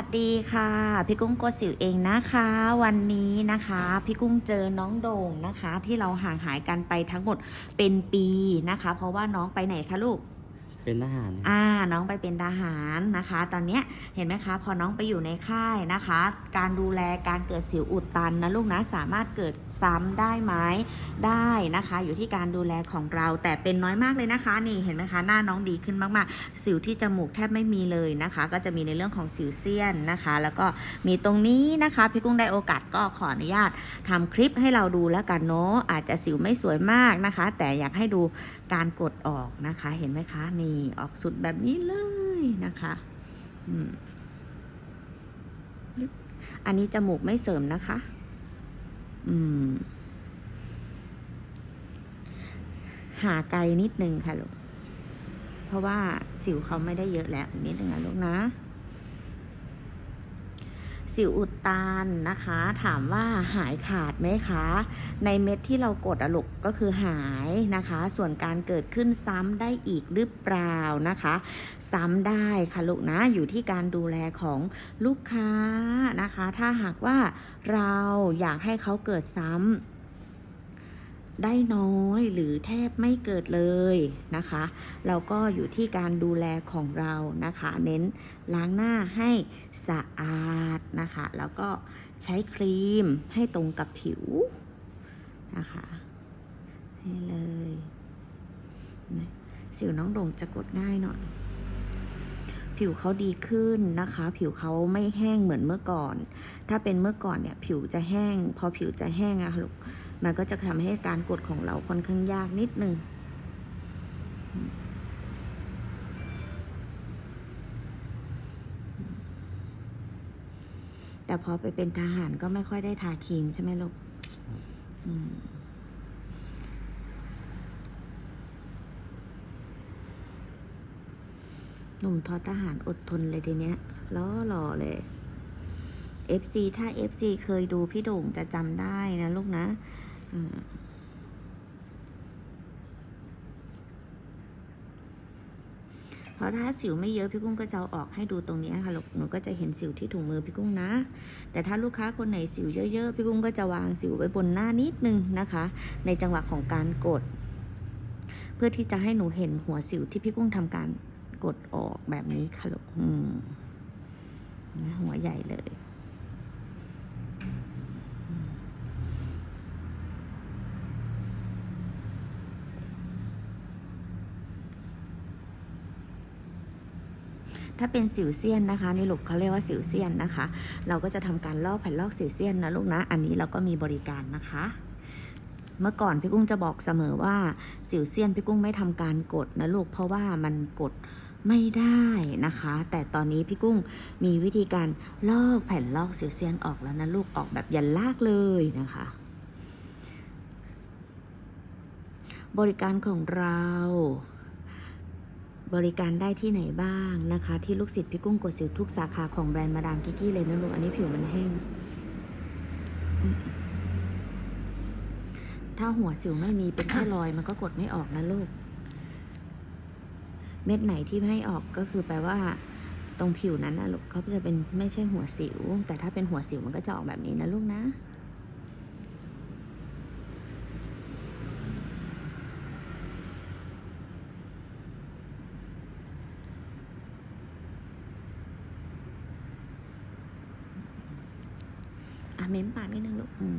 วัสดีค่ะ พี่กุ้งโกสิวเองนะคะ วันนี้นะคะ พี่กุ้งเจอน้องโด่งนะคะ ที่เราห่างหายกันไปทั้งหมดเป็นปีนะคะ เพราะว่าน้องไปไหนคะลูก เป็นทหารอ่าน้องไปเป็นทหารนะคะ ตอนเนี้ยเห็นไหมคะ พอน้องไปอยู่ในค่ายนะคะ การดูแลการเกิดสิวอุดตันนะลูกนะสามารถเกิดซ้ำได้ไหมได้นะคะ อยู่ที่การดูแลของเราแต่เป็นน้อยมากเลยนะคะ นี่เห็นไหมคะหน้าน้องดีขึ้นมากๆ สิวที่จมูกแทบไม่มีเลยนะคะ ก็จะมีในเรื่องของสิวเซียนนะคะ แล้วก็มีตรงนี้นะคะพี่กุ้งได้โอกาสก็ขออนุญาตทำคลิปให้เราดูแล้วกันเนาะอาจจะสิวไม่สวยมากนะคะ แต่อยากให้ดู การกดออกนะคะ เห็นไหมคะ นี่ออกสุดแบบนี้เลยนะคะอันนี้จมูกไม่เสริมนะคะ อืม หาไกลนิดนึงค่ะลูก เพราะว่าสิวเขาไม่ได้เยอะแล้วนิดนึงนะลูกนะ สิวอุดตันนะคะ ถามว่าหายขาดไหมคะ ในเม็ดที่เรากดอะลูกก็คือหายนะคะ ส่วนการเกิดขึ้นซ้ำได้อีกหรือเปล่านะคะ ซ้ำได้ค่ะลูกนะอยู่ที่การดูแลของลูกค้านะคะ ถ้าหากว่าเราอยากให้เขาเกิดซ้ำ ได้น้อยหรือแทบไม่เกิดเลยนะคะเราก็อยู่ที่การดูแลของเรานะคะ เน้นล้างหน้าให้สะอาดนะคะ แล้วก็ใช้ครีมให้ตรงกับผิวนะคะให้เลยสิวน้องโด่งจะกดง่ายหน่อย ผิวเขาดีขึ้นนะคะ ผิวเขาไม่แห้งเหมือนเมื่อก่อน ถ้าเป็นเมื่อก่อนเนี่ยผิวจะแห้ง พอผิวจะแห้งอะลูกมันก็จะทำให้การกดของเราค่อนข้างยากนิดนึงแต่พอไปเป็นทหารก็ไม่ค่อยได้ทาครีมใช่ไหมลูก อืม หนุ่มทอทหารอดทนเลยทีเนี้ยล้อหล่อเลย FC ถ้า FC เคยดูพี่โด่งจะจำได้นะลูกนะอืมเพราะถ้าสิวไม่เยอะพี่กุ้งก็จะอออกให้ดูตรงนี้ค่ะลูกหนูก็จะเห็นสิวที่ถุงมือพี่กุ้งนะ แต่ถ้าลูกค้าคนไหนสิวเยอะๆพี่กุ้งก็จะวางสิวไว้บนหน้านิดนึงนะคะ ในจังหวะของการกด เพื่อที่จะให้หนูเห็นหัวสิวที่พี่กุ้งทำการ กดออกแบบนี้ค่ะลูกอืมหัวใหญ่เลยถ้าเป็นสิวเซียนนะคะนี่ลูกเขาเรียกว่าสิวเซียนนะคะ เราก็จะทำการลอกแผ่นลอกสิวเซียนนะลูกนะ อันนี้เราก็มีบริการนะคะ เมื่อก่อนพี่กุ้งจะบอกเสมอว่าสิวเซียนพี่กุ้งไม่ทำการกดนะลูกเพราะว่ามันกด ไม่ได้นะคะ แต่ตอนนี้พี่กุ้งมีวิธีการลอกแผ่นลอกสิวเซียนออกแล้วนะลูกออกแบบยันลากเลยนะคะ บริการของเราบริการได้ที่ไหนบ้างนะคะ ที่ลูกศิษย์พี่กุ้งกดสิวทุกสาขาของแบรนด์มาดามกิกกี้เลยนะลูกอันนี้ผิวมันแห้ง ถ้าหัวสิวไม่มีเป็นแค่รอยมันก็กดไม่ออกนะลูก เม็ดไหนที่ไม่ออกก็คือแปลว่า ตรงผิวนั้นนะลูกเขาจะเป็นไม่ใช่หัวสิว แต่ถ้าเป็นหัวสิวมันก็จะออกแบบนี้นะลูกนะอะเม้มปากนิดนึงลูกอืม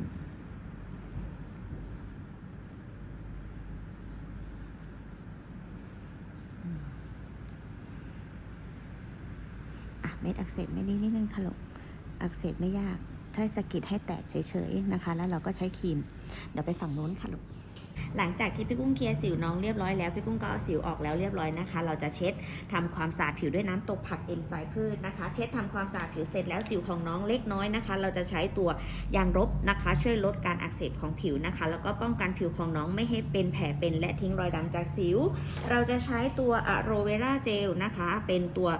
อืมอะ เม็ดอักเสบไม่นิดนิดนึงค่ะลูกอักเสบไม่ยาก ถ้าสะกิดให้แตกเฉยๆนะคะ แล้วเราก็ใช้ครีม เดี๋ยวไปฝั่งโน้นค่ะลูกหลังจากที่พี่กุ้งเคลียร์สิวน้องเรียบร้อยแล้วพี่กุ้งก็เอาสิวออกแล้วเรียบร้อยนะคะ เราจะเช็ดทำความสะอาดผิวด้วยน้ำตกผักเอนไซม์พืชนะคะ เช็ดทำความสะอาดผิวเสร็จแล้วสิวของน้องเล็กน้อยนะคะ เราจะใช้ตัวยางรบนะคะ ช่วยลดการอักเสบของผิวนะคะ แล้วก็ป้องกันผิวของน้องไม่ให้เป็นแผลเป็นและทิ้งรอยดำจากสิว เราจะใช้ตัวอะโรเวราเจลนะคะ เป็นตัว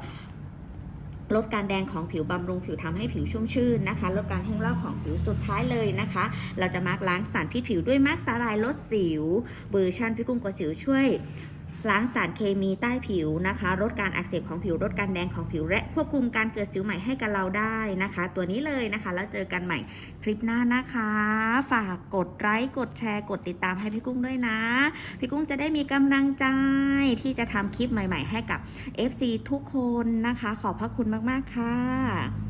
ลดการแดงของผิวบำรุงผิวทำให้ผิวชุ่มชื่นนะคะ ลดการแห้งลอกของผิวสุดท้ายเลยนะคะ เราจะมาร์กล้างสารพิษผิวด้วยมาร์กสาลายลดสิวเวอร์ชันพี่กุ้งกดสิวช่วย ล้างสารเคมีใต้ผิวนะคะลดการอักเสบของผิวลดการแดงของผิวและควบคุมการเกิดสิวใหม่ให้กับเราได้นะคะ ตัวนี้เลยนะคะ แล้วเจอกันใหม่คลิปหน้านะคะ ฝากกดไลค์กดแชร์กดติดตามให้พี่กุ้งด้วยนะ พี่กุ้งจะได้มีกำลังใจที่จะทำคลิปใหม่ ๆ ให้กับ FC ทุกคนนะคะ ขอบพระคุณมาก ๆ ค่ะ